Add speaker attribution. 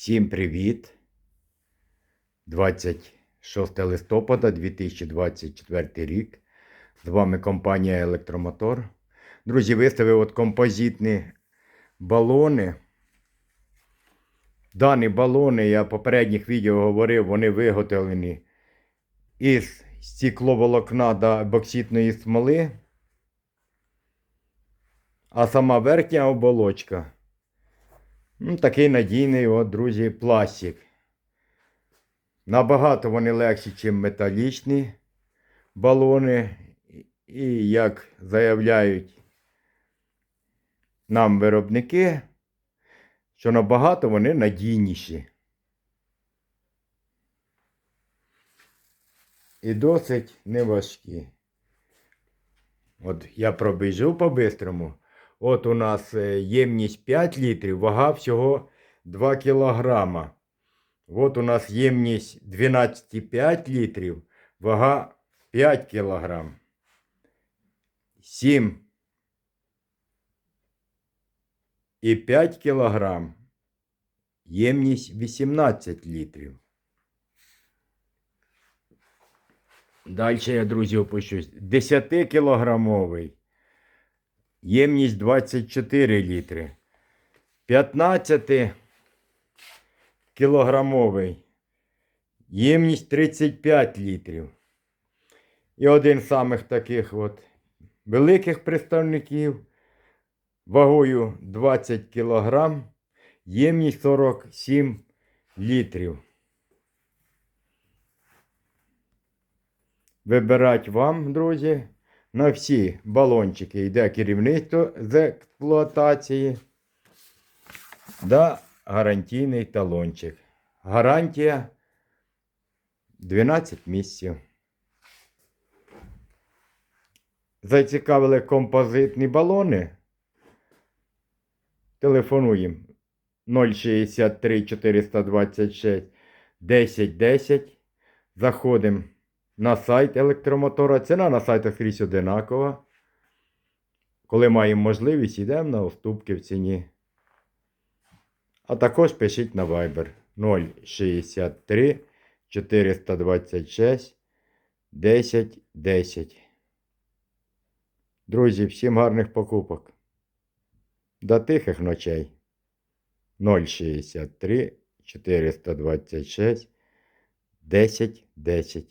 Speaker 1: Всім привіт! 26 листопада 2024 рік. З вами компанія Електромотор. Друзі, виставив от композитні балони. Дані балони, я в попередніх відео говорив, вони виготовлені із стекловолокна та бокситної смоли. А сама верхня оболочка. Ну, такий надійний, от, друзі, пластик. Набагато вони легші, ніж металічні балони. І як заявляють нам виробники, що набагато вони надійніші. І досить неважкі. От я пробіжу по-бистрому. От у нас е, ємність 5 літрів, вага всього 2 кілограма. От у нас ємність 12,5 літрів, вага 5 кілограм. 7 і 5 кілограм. Ємність 18 літрів. Далі я, друзі, опущусь. 10 кілограмовий. Ємність 24 літри. 15 кілограмовий. Ємність 35 літрів. І один з самих таких от великих представників вагою 20 кілограм. Ємність 47 літрів. Вибирать вам, друзі. На всі балончики йде керівництво з експлуатації. Да, гарантійний талончик. Гарантія 12 місяців. Зацікавили композитні балони. Телефонуємо 063 426 10 10. Заходимо на сайт електромотора. Ціна на сайтах скрізь одинакова. Коли маємо можливість, йдемо на уступки в ціні. А також пишіть на Viber 063 426 10 10. Друзі, всім гарних покупок. До тихих ночей. 063 426 10 10.